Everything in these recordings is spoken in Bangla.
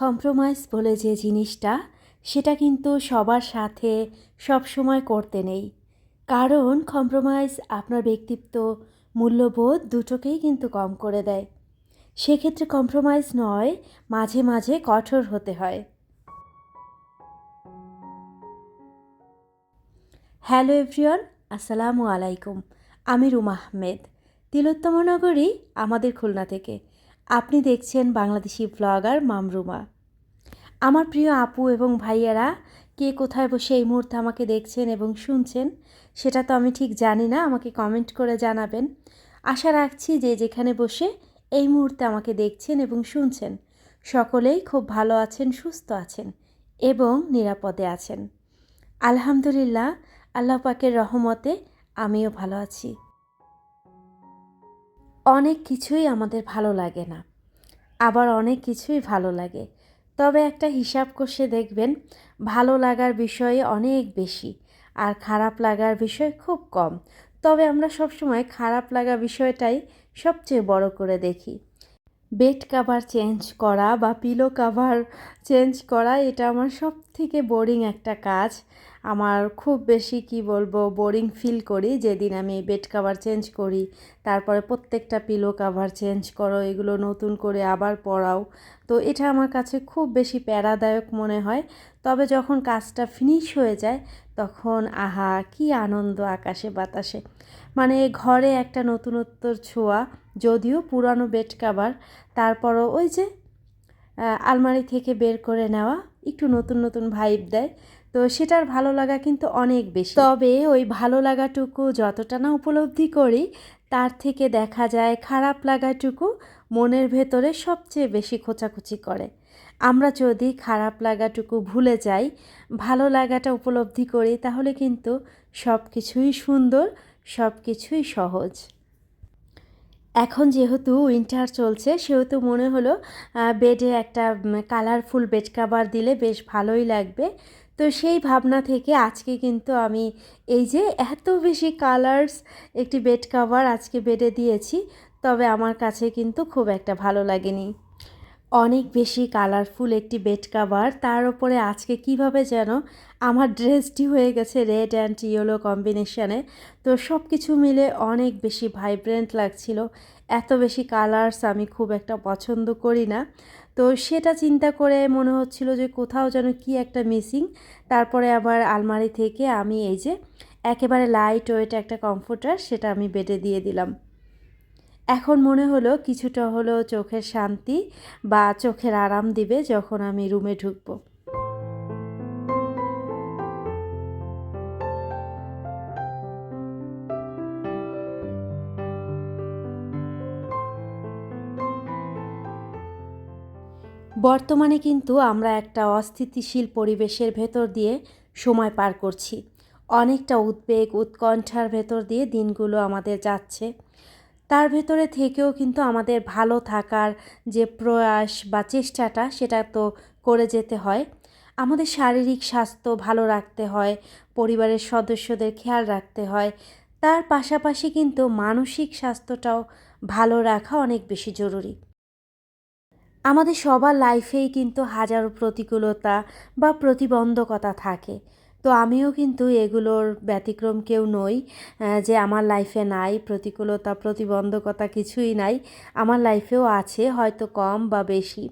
কম্প্রোমাইজ বলে যে জিনিসটা, সেটা কিন্তু সবার সাথে সব সময় করতে নেই। কারণ কম্প্রোমাইজ আপনার ব্যক্তিত্ব, মূল্যবোধ দুটোকেই কিন্তু কম করে দেয়। সেক্ষেত্রে কম্প্রোমাইজ নয়, মাঝে মাঝে কঠোর হতে হয়। হ্যালো এভরিওয়ান, আসসালামু আলাইকুম। আমি রুমা আহমেদ। তিলোত্তম নগরী, আমাদের খুলনা থেকে। আপনি দেখছেন বাংলাদেশি ব্লগার মামরুমা। আমার প্রিয় আপু এবং ভাইয়ারা, কে কোথায় বসে এই মুহূর্তে আমাকে দেখছেন এবং শুনছেন, সেটা তো আমি ঠিক জানি না, আমাকে কমেন্ট করে জানাবেন। আশা রাখছি যে যেখানে বসে এই মুহূর্তে আমাকে দেখছেন এবং শুনছেন। সকলেই খুব ভালো আছেন, সুস্থ আছেন এবং নিরাপদে আছেন। আলহামদুলিল্লাহ, আল্লাহ পাকের রহমতে আমিও ভালো আছি। অনেক কিছুই আমাদের ভালো লাগে না। আবার অনেক কিছুই ভালো লাগে। তবে একটা হিসাব কষে দেখবেন, ভালো লাগার বিষয়ে অনেক বেশি আর খারাপ লাগার বিষয় খুব কম। তবে আমরা সবসময় খারাপ লাগা বিষয়টাই সবচেয়ে বড় করে দেখি। বেড কাভার চেঞ্জ করা বা পিলো কাভার চেঞ্জ করা, এটা আমার সব থেকে বোরিং একটা কাজ। আমার খুব বেশি, কি বলব বোরিং ফিল করি। যেদিন আমি বেড কাভার চেঞ্জ করি, তারপরে প্রত্যেকটা পিলো কাভার চেঞ্জ করো, এগুলো নতুন করে আবার পরাও। তো এটা আমার কাছে খুব বেশি প্যারাদায়ক মনে হয়। তবে যখন কাজটা ফিনিশ হয়ে যায়, তখন আহা, কি আনন্দ আকাশে বাতাসে। মানে ঘরে একটা নতুনত্বর ছোঁয়া, যদিও পুরানো বেড কাভার তারপরও ওই যে আলমারি থেকে বের করে নেওয়া, একটু নতুন নতুন ভাইব দেয়। তো সেটার ভালো লাগা কিন্তু অনেক বেশি। তবে ওই ভালো লাগাটুকু যতটা না উপলব্ধি করি, তার থেকে দেখা যায় খারাপ লাগাটুকু মনের ভেতরে সবচেয়ে বেশি খোঁচাখুচি করে। আমরা যদি খারাপ লাগাটুকু ভুলে যাই, ভালো লাগাটা উপলব্ধি করি, তাহলে কিন্তু সব কিছুই সুন্দর সব কিছুই সহজ। এখন যেহেতু উইন্টার চলছে, সেহেতু মনে হলো বেডে একটা কালারফুল বেড কাভার দিলে বেশ ভালোই লাগবে। তো সেই ভাবনা থেকে আজকে কিন্তু আমি এই যে এত বেশি কালার্স একটি বেড কাভার আজকে বেডে দিয়েছি, তবে আমার কাছে কিন্তু খুব একটা ভালো লাগেনি। অনেক বেশি কালারফুল একটি বেড কাভার তার উপরে আজকে কীভাবে যেন আমার ড্রেসটি হয়ে গেছে রেড অ্যান্ড ইয়েলো কম্বিনেশানে তো সব কিছু মিলে অনেক বেশি ভাইব্রেন্ট লাগছিল, এত বেশি কালার্স আমি খুব একটা পছন্দ করি না। তো সেটা চিন্তা করে মনে হচ্ছিল যে কোথাও যেন কি একটা মিসিং। তারপরে আবার আলমারি থেকে আমি এই যে একেবারে লাইট ওয়েট একটা কমফোর্টার সেটা আমি বেডে দিয়ে দিলাম। এখন মনে হলো কিছুটা হলো চোখের শান্তি বা চোখের আরাম দিবে যখন আমি রুমে ঢুকবো। বর্তমানে কিন্তু আমরা একটা অস্থিতিশীল পরিবেশের ভেতর দিয়ে সময় পার করছি। অনেকটা উদ্বেগ, উৎকণ্ঠার ভেতর দিয়ে দিনগুলো আমাদের যাচ্ছে। তার ভেতরে থেকেও কিন্তু আমাদের ভালো থাকার যে প্রয়াস বা চেষ্টাটা, সেটা তো করে যেতে হয়। আমাদের শারীরিক স্বাস্থ্য ভালো রাখতে হয়, পরিবারের সদস্যদের খেয়াল রাখতে হয়। তার পাশাপাশি কিন্তু মানসিক স্বাস্থ্যটাও ভালো রাখা অনেক বেশি জরুরি। আমাদের সবার লাইফেই কিন্তু হাজারো প্রতিকূলতা বা প্রতিবন্ধকতা থাকে। তো আমিও কিন্তু এগুলোর ব্যতিক্রম কেউ নই যে আমার লাইফে নাই, প্রতিকূলতা, প্রতিবন্ধকতা কিছুই নাই, আমার লাইফেও আছে, হয়তো কম বা বেশি।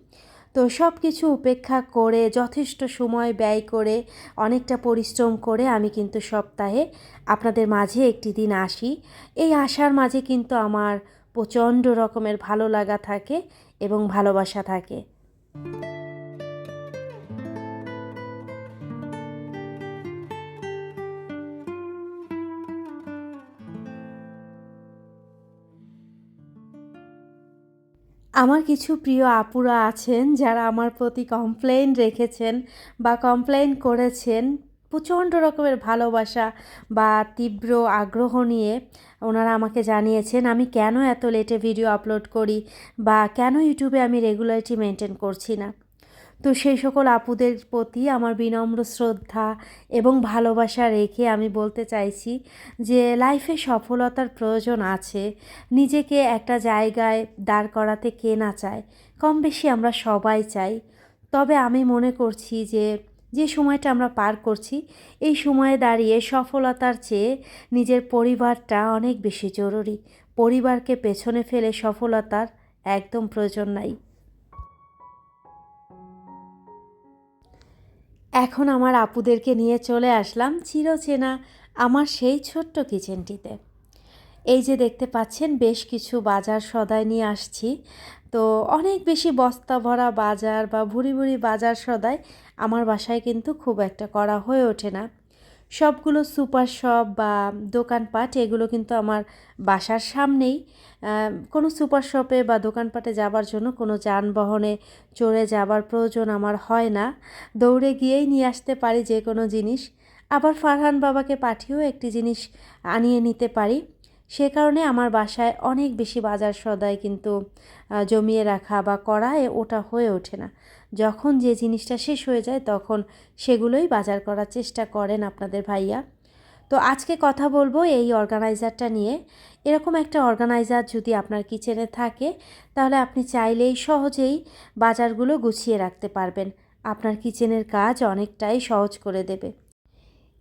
তো সব কিছু উপেক্ষা করে, যথেষ্ট সময় ব্যয় করে, অনেকটা পরিশ্রম করে আমি কিন্তু সপ্তাহে আপনাদের মাঝে একটি দিন আসি। এই আসার মাঝে কিন্তু আমার প্রচণ্ড রকমের ভালো লাগা থাকে। এবং ভালোবাসা থাকে। আমার কিছু প্রিয় আপুরা আছেন যারা আমার প্রতি কমপ্লেন রেখেছেন বা কমপ্লেন করেছেন। প্রচণ্ড রকমের ভালোবাসা বা তীব্র আগ্রহ নিয়ে ওনারা আমাকে জানিয়েছেন, আমি কেন এত লেটে ভিডিও আপলোড করি বা কেন ইউটিউবে আমি রেগুলারিটি মেনটেন করছি না? তো সেই সকল আপুদের প্রতি আমার বিনম্র শ্রদ্ধা এবং ভালোবাসা রেখে আমি বলতে চাইছি যে লাইফে সফলতার প্রয়োজন আছে। নিজেকে একটা জায়গায় দাঁড় করাতে কে না চায় কম বেশি আমরা সবাই চাই। তবে আমি মনে করছি যে যে সময়টা আমরা পার করছি, এই সময়ে দাঁড়িয়ে সফলতার চেয়ে নিজের পরিবারটা অনেক বেশি জরুরি। পরিবারকে পেছনে ফেলে সফলতার একদম প্রয়োজন নাই। এখন আমার আপুদেরকে নিয়ে চলে আসলাম চিরচেনা আমার সেই ছোট্ট কিচেনটিতে। এই যে দেখতে পাচ্ছেন, বেশ কিছু বাজার সদাই নিয়ে আসছি। তো অনেক বেশি বস্তা ভরা বাজার বা ভুরি ভুরি বাজার সদাই আমার বাসায় কিন্তু খুব একটা করা হয়ে ওঠে না। সবগুলো সুপার শপ বা দোকানপাট এগুলো কিন্তু আমার বাসার সামনেই। কোনো সুপার শপে বা দোকানপাটে যাবার জন্য কোনো যানবাহনে চড়ে যাবার প্রয়োজন আমার হয় না। দৌড়ে গিয়েই নিয়ে আসতে পারি যে কোনো জিনিস। আবার ফারহান বাবাকে পাঠিয়েও একটি জিনিস আনিয়ে নিতে পারি। সে কারণে আমার বাসায় অনেক বেশি বাজার সদায় কিন্তু জমিয়ে রাখা বা করা ওটা হয়ে ওঠে না। যখন যে জিনিসটা শেষ হয়ে যায় তখন সেগুলোই বাজার করার চেষ্টা করেন আপনাদের ভাইয়া। তো আজকে কথা বলব এই অর্গানাইজারটা নিয়ে। এরকম একটা অর্গানাইজার যদি আপনার কিচেনে থাকে, তাহলে আপনি চাইলেই সহজেই বাজারগুলো গুছিয়ে রাখতে পারবেন। আপনার কিচেনের কাজ অনেকটাই সহজ করে দেবে।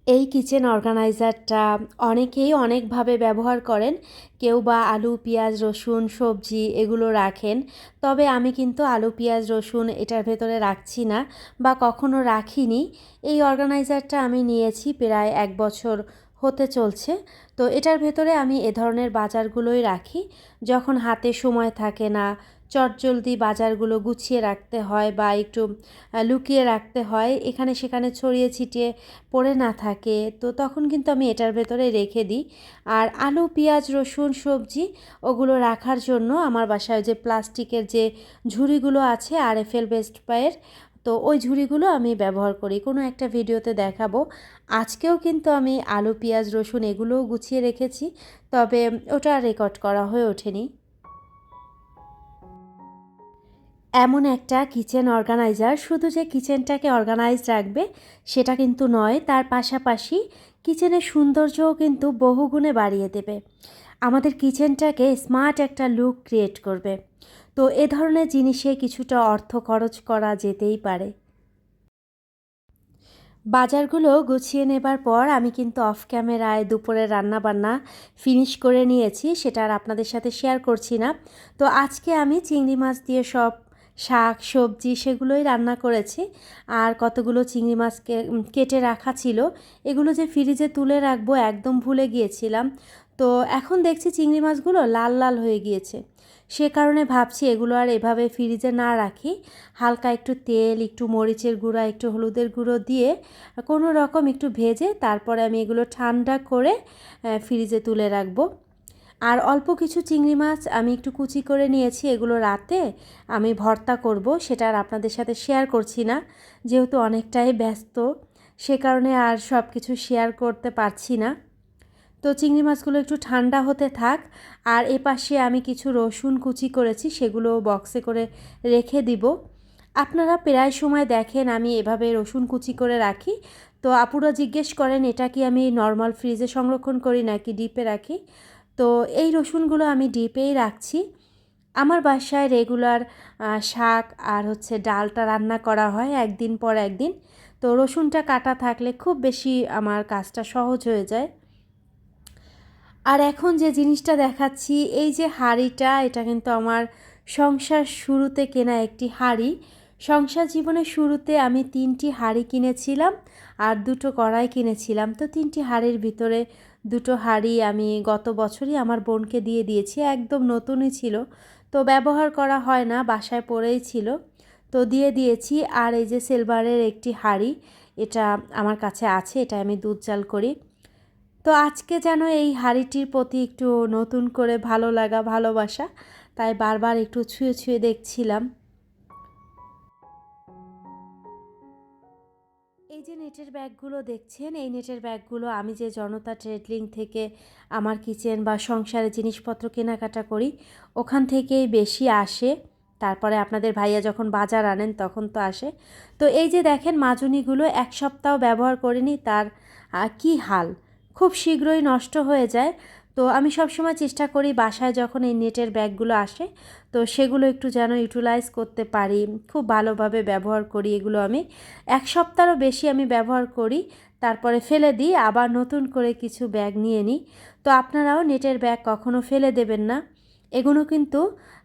এই কিচেন অর্গানাইজারটা অনেকেই অনেকভাবে ব্যবহার করেন। কেউ বা আলু, পেঁয়াজ, রসুন, সবজি এগুলো রাখেন। তবে আমি কিন্তু আলু, পেঁয়াজ, রসুন এটার ভেতরে রাখছি না বা কখনো রাখিনি। এই অর্গানাইজারটা আমি নিয়েছি প্রায় এক বছর হতে চলছে। তো এটার ভেতরে আমি এ ধরনের বাজারগুলোই রাখি। যখন হাতে সময় থাকে না চটজলদি বাজারগুলো গুছিয়ে রাখতে হয় বা একটু লুকিয়ে রাখতে হয়। এখানে সেখানে ছড়িয়ে ছিটিয়ে পড়ে না থাকে। তো তখন কিন্তু আমি এটার ভেতরে রেখে দিই। আর আলু, পেঁয়াজ, রসুন, সবজি ওগুলো রাখার জন্য আমার বাসায় যে প্লাস্টিকের যে ঝুড়িগুলো আছে আর এফ এল বেস্ট পায়ের তো ওই ঝুড়িগুলো আমি ব্যবহার করি। কোনো একটা ভিডিওতে দেখাবো। আজকেও কিন্তু আমি আলু, পেঁয়াজ, রসুন এগুলোও গুছিয়ে রেখেছি, তবে ওটা রেকর্ড করা হয়ে ওঠেনি। এমন একটা কিচেন অর্গানাইজার শুধু যে কিচেনটাকে অর্গানাইজ রাখবে, সেটা কিন্তু নয়, তার পাশাপাশি কিচেনের সৌন্দর্যও কিন্তু বহুগুণে বাড়িয়ে দেবে। আমাদের কিচেনটাকে স্মার্ট একটা লুক ক্রিয়েট করবে। তো এ ধরনের জিনিসে কিছুটা অর্থ খরচ করা যেতেই পারে। বাজারগুলো গুছিয়ে নেবার পর আমি কিন্তু অফ ক্যামেরায় দুপুরে রান্না বান্না ফিনিশ করে নিয়েছি, সেটা আর আপনাদের সাথে শেয়ার করছি না। তো আজকে আমি চিংড়ি মাছ দিয়ে সব শাক, সবজি সেগুলোই রান্না করেছি। আর কতগুলো চিংড়ি মাছ কেটে রাখা ছিল, এগুলো যে ফ্রিজে তুলে রাখব একদম ভুলে গিয়েছিলাম। তো এখন দেখছি চিংড়ি মাছগুলো লাল লাল হয়ে গিয়েছে। সে কারণে ভাবছি এগুলো আর এভাবে ফ্রিজে না রাখি। হালকা একটু তেল, একটু মরিচের গুঁড়া, একটু হলুদের গুঁড়ো দিয়ে কোনো রকম একটু ভেজে তারপরে আমি এগুলো ঠান্ডা করে ফ্রিজে তুলে রাখব। আর অল্প কিছু চিংড়ি মাছ আমি একটু কুচি করে নিয়েছি এগুলো রাতে। আমি ভর্তা করব, সেটা আর আপনাদের সাথে শেয়ার করছি না, যেহেতু অনেকটাই ব্যস্ত, সে কারণে আর সব কিছু শেয়ার করতে পারছি না। তো চিংড়ি মাছগুলো একটু ঠান্ডা হতে থাক, আর এ পাশে আমি কিছু রসুন কুচি করেছি, সেগুলো বক্সে করে রেখে দিব। আপনারা প্রায় সময় দেখেন আমি এভাবে রসুন কুচি করে রাখি। তো আপুরা জিজ্ঞেস করেন, এটা কি আমি নর্মাল ফ্রিজে সংরক্ষণ করি নাকি ডিপে রাখি? তো এই রসুনগুলো আমি ডিপেই রাখছি। আমার বাসায় রেগুলার শাক আর হচ্ছে ডালটা রান্না করা হয় একদিন পর একদিন। তো রসুনটা কাটা থাকলে খুব বেশি আমার কাজটা সহজ হয়ে যায়। আর এখন যে জিনিসটা দেখাচ্ছি, এই যে হাঁড়িটা, এটা কিন্তু আমার সংসার শুরুতে কেনা একটি হাঁড়ি। সংসার জীবনের শুরুতে আমি তিনটি হাঁড়ি কিনেছিলাম আর দুটো কড়াই কিনেছিলাম। তো তিনটি হাঁড়ির ভিতরে দুটো হাঁড়ি আমি গত বছরই আমার বোনকে দিয়ে দিয়েছি, একদম নতুনই ছিল। তো ব্যবহার করা হয় না, বাসায় পড়েই ছিল। তো দিয়ে দিয়েছি, আর এই যে সিলভারের একটি হাঁড়ি, এটা আমার কাছে আছে, এটা আমি দুধ চাল করি। তো আজকে যেন এই হাঁড়িটির প্রতি একটু নতুন করে ভালো লাগা, ভালোবাসা, তাই বারবার একটু ছুঁয়ে ছুঁয়ে দেখছিলাম। নেটের ব্যাগগুলো দেখছেন? এই নেটের ব্যাগগুলো আমি যে জনতা ট্রেডলিং থেকে আমার কিচেন বা সংসারে জিনিসপত্র কেনাকাটা করি, ওখান থেকেই বেশি আসে। তারপরে আপনাদের ভাইয়া যখন বাজার আনেন তখন তো আসে। তো এই যে দেখেন মাজুনিগুলো এক সপ্তাহ ব্যবহার করিনি, তার কি হাল? খুব শীঘ্রই নষ্ট হয়ে যায়। তো আমি সবসময় চেষ্টা করি বাসায় যখন এই নেটের ব্যাগগুলো আসে, তো সেগুলো একটু যেন ইউটিলাইজ করতে পারি, খুব ভালোভাবে ব্যবহার করি, এগুলো আমি এক সপ্তাহরও বেশি আমি ব্যবহার করি, তারপরে ফেলে দিই, আবার নতুন করে কিছু ব্যাগ নিয়ে নিই। তো আপনারাও নেটের ব্যাগ কখনো ফেলে দেবেন না। এগুলো কিন্তু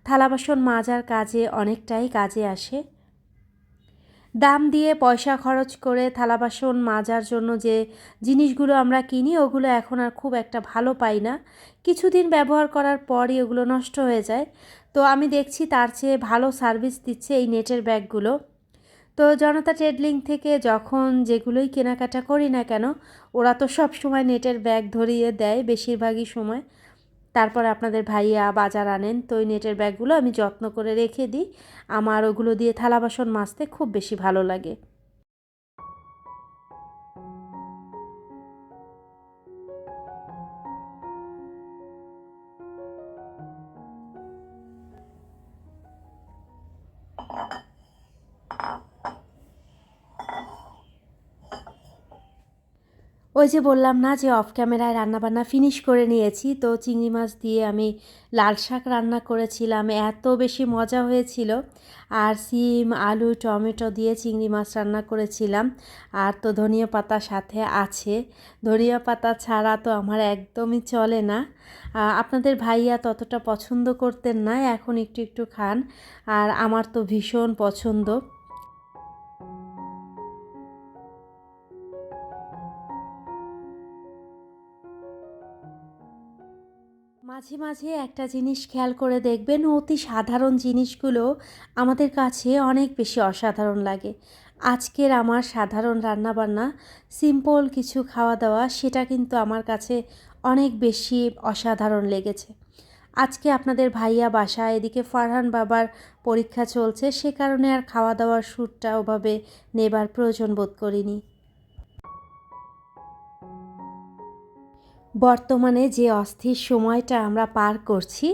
থালা বাসন মাজার কাজে অনেকটাই কাজে আসে। দাম দিয়ে পয়সা খরচ করে থালা বাসন মাজার জন্য যে জিনিসগুলো আমরা কিনি, ওগুলো এখন আর খুব একটা ভালো পাই না। কিছুদিন ব্যবহার করার পরই ওগুলো নষ্ট হয়ে যায়। তো আমি দেখছি তার চেয়ে ভালো সার্ভিস দিচ্ছে এই নেটের ব্যাগগুলো। তো জনতা ট্রেডলিং থেকে যখন যেগুলোই কেনাকাটা করি না কেন, ওরা তো সব সময় নেটের ব্যাগ ধরিয়ে দেয় বেশিরভাগই সময়। তারপর আপনাদের ভাইয়া বাজার আনেন, তো ওই নেটের ব্যাগগুলো আমি যত্ন করে রেখে দিই। আমার ওগুলো দিয়ে থালা বাসন মাজতে খুব বেশি ভালো লাগে। ওই যে বললাম না যে অফ ক্যামেরায় রান্নাবান্না ফিনিশ করে নিয়েছি, তো চিংড়ি মাছ দিয়ে আমি লাল শাক রান্না করেছিলাম, এত বেশি মজা হয়েছিল। আর সিম, আলু, টমেটো দিয়ে চিংড়ি মাছ রান্না করেছিলাম। আর তো ধনিয়া পাতা সাথে আছে। ধনিয়া পাতা ছাড়া তো আমার একদমই চলে না। আপনাদের ভাইয়া ততটা পছন্দ করতেন না, এখন একটু একটু খান। আর আমার তো ভীষণ পছন্দ। মাঝে মাঝে একটা জিনিস খেয়াল করে দেখবেন, অতি সাধারণ জিনিসগুলো আমাদের কাছে অনেক বেশি অসাধারণ লাগে। আজকের আমার সাধারণ রান্নাবান্না সিম্পল কিছু খাওয়া দাওয়া, সেটা কিন্তু আমার কাছে অনেক বেশি অসাধারণ লেগেছে। আজকে আপনাদের ভাইয়া বাসা এদিকে ফারহান বাবার পরীক্ষা চলছে, সে কারণে আর খাওয়া দাওয়ার শ্যুটটা ওভাবে নেবার প্রয়োজন বোধ করিনি। বর্তমানে যে অস্থির সময়টা আমরা পার করছি,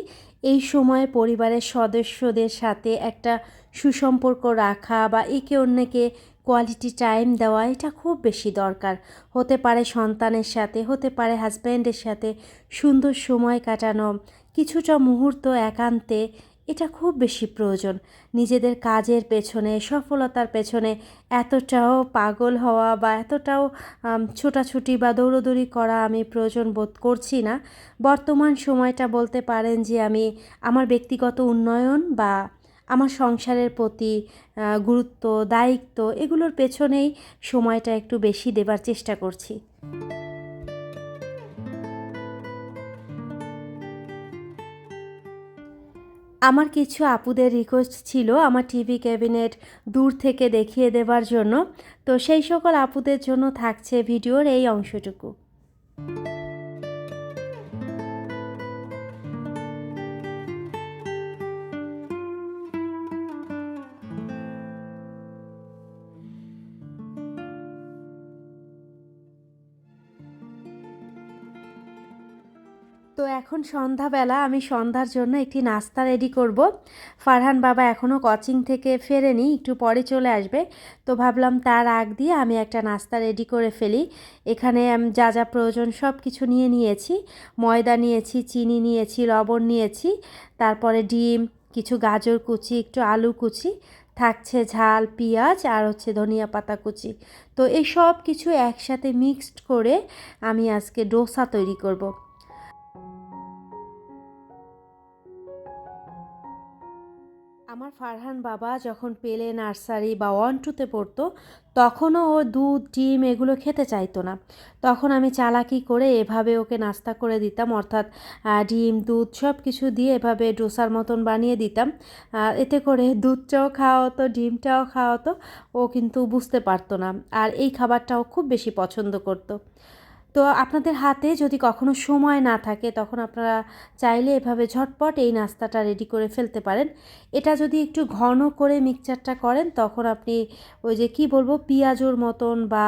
এই সময়ে পরিবারের সদস্যদের সাথে একটা সুসম্পর্ক রাখা বা একে অন্যকে কোয়ালিটি টাইম দেওয়া, এটা খুব বেশি দরকার। হতে পারে সন্তানের সাথে, হতে পারে হাজব্যান্ডের সাথে সুন্দর সময় কাটানো, কিছুটা মুহূর্ত একান্তে এটা খুব বেশি প্রয়োজন। নিজেদের কাজের পেছনে, সফলতার পেছনে এতটাও পাগল হওয়া বা এতটাও ছোটাছুটি বা দৌড়দৌড়ি করা আমি প্রয়োজন বোধ করছি না। বর্তমান সময়টা বলতে পারেন যে আমি আমার ব্যক্তিগত উন্নয়ন বা আমার সংসারের প্রতি গুরুত্ব, দায়িত্ব এগুলোর পেছনেই সময়টা একটু বেশি দেবার চেষ্টা করছি। আমার কিছু আপুদের রিকোয়েস্ট ছিল আমার টিভি ক্যাবিনেট দূর থেকে দেখিয়ে দেবার জন্য। তো সেই সকল আপুদের জন্য থাকছে ভিডিওর এই অংশটুকু। এখন সন্ধ্যাবেলা, আমি সন্ধ্যার জন্য একটি নাস্তা রেডি করব। ফারহান বাবা এখনও কোচিং থেকে ফেরেনি, একটু পরে চলে আসবে। তো ভাবলাম তার আগ দিয়ে আমি একটা নাস্তা রেডি করে ফেলি। এখানে যা যা প্রয়োজন সব কিছু নিয়ে নিয়েছি। ময়দা নিয়েছি, চিনি নিয়েছি, লবণ নিয়েছি, তারপরে ডিম, কিছু গাজর কুচি, একটু আলু কুচি, থাকছে ঝাল, পেঁয়াজ আর হচ্ছে ধনিয়া পাতা কুচি। তো এই সব কিছু একসাথে মিক্সড করে আমি আজকে ডোসা তৈরি করব। আমার ফারহান বাবা যখন পেলে নার্সারি বা ওয়ান টুতে পড়তো, তখনও ও দুধ, ডিম এগুলো খেতে চাইতো না। তখন আমি চালাকি করে এভাবে ওকে নাস্তা করে দিতাম, অর্থাৎ ডিম, দুধ সব কিছু দিয়ে এভাবে ডোসার মতন বানিয়ে দিতাম। এতে করে দুধটাও খাওয়া হতো ডিমটাও খাওয়া হতো ও কিন্তু বুঝতে পারতো না। আর এই খাবারটাও খুব বেশি পছন্দ করতো। তো আপনাদের হাতে যদি কখনো সময় না থাকে, তখন আপনারা চাইলে এভাবে ঝটপট এই নাস্তাটা রেডি করে ফেলতে পারেন। এটা যদি একটু ঘন করে মিক্সচারটা করেন, তখন আপনি ওই যে কি বলব, পেঁয়াজুর মতন বা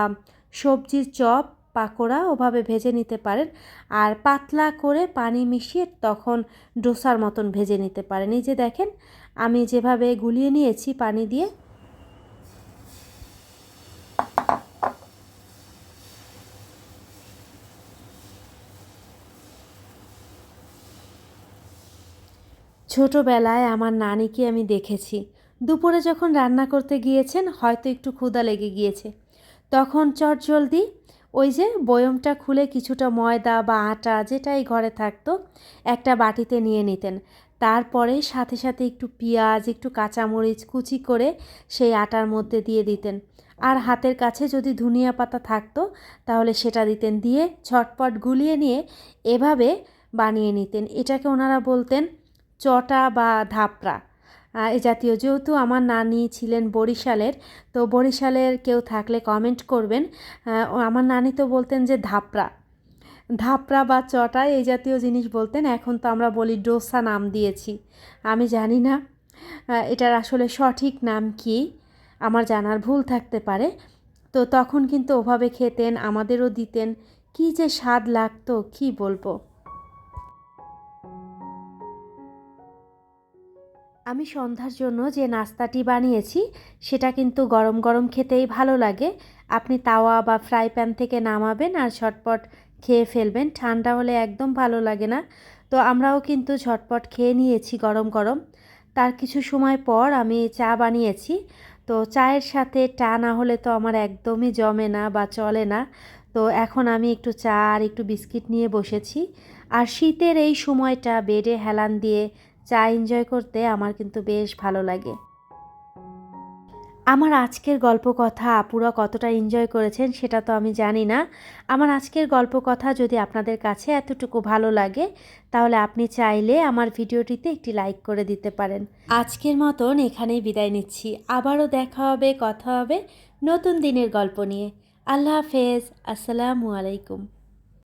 সবজির চপ, পাকোড়া ওভাবে ভেজে নিতে পারেন। আর পাতলা করে পানি মিশিয়ে তখন ডোসার মতন ভেজে নিতে পারেন। এই যে দেখেন, আমি যেভাবে গুলিয়ে নিয়েছি পানি দিয়ে ছোটোবেলায় আমার নানিকে আমি দেখেছি। দুপুরে যখন রান্না করতে গিয়েছেন, হয়তো একটু ক্ষুদা লেগে গিয়েছে। তখন চটজলদি ওই যে বয়মটা খুলে কিছুটা ময়দা বা আটা যেটাই ঘরে থাকতো, একটা বাটিতে নিয়ে নিতেন। তারপরে সাথে সাথে একটু পেঁয়াজ, একটু কাঁচামরিচ কুচি করে সেই আটার মধ্যে দিয়ে দিতেন। আর হাতের কাছে যদি ধনিয়া পাতা থাকতো, তাহলে সেটা দিতেন। দিয়ে ছটপট গুলিয়ে নিয়ে এভাবে বানিয়ে নিতেন। এটাকে ওনারা বলতেন চটা বা ধাপড়া। এ জাতীয় যেহেতু আমার নানি ছিলেন বরিশালের, তো বরিশালের কেউ থাকলে কমেন্ট করবেন। আমার নানি তো বলতেন যে ধাপড়া। ধাপড়া বা চটা এই জাতীয় জিনিস বলতেন, এখন তো আমরা বলি ডোসা নাম দিয়েছি। আমি জানি না এটার আসলে সঠিক নাম কি, আমার জানার ভুল থাকতে পারে। তো তখন কিন্তু ওভাবে খেতেন, আমাদেরও দিতেন। কি যে স্বাদ লাগতো, কি বলব। আমি সন্ধ্যার জন্য যে নাস্তাটি বানিয়েছি, সেটা কিন্তু গরম গরম খেতেই ভালো লাগে। আপনি তাওয়া বা ফ্রাই প্যান থেকে নামাবেন আর ঝটপট খেয়ে ফেলবেন। ঠান্ডা হলে একদম ভালো লাগে না। তো আমরাও কিন্তু ঝটপট খেয়ে নিয়েছি গরম গরম। তার কিছু সময় পর আমি চা বানিয়েছি। তো চায়ের সাথে টা না হলে তো আমার একদমই জমে না বা চলে না। তো এখন আমি একটু চা আর একটু বিস্কিট নিয়ে বসেছি। আর শীতের এই সময়টা বেডে হেলান দিয়ে চা এনজয় করতে আমার কিন্তু বেশ ভালো লাগে। আমার আজকের গল্প কথা আপুরা কতটা এনজয় করেছেন সেটা তো আমি জানি না। আমার আজকের গল্প কথা যদি আপনাদের কাছে এতটুকু ভালো লাগে, তাহলে আপনি চাইলে আমার ভিডিওটিতে একটি লাইক করে দিতে পারেন। আজকের মতন এখানেই বিদায় নিচ্ছি। আবারও দেখা হবে, কথা হবে নতুন দিনের গল্প নিয়ে। আল্লাহ হাফেজ। আসসালামু আলাইকুম।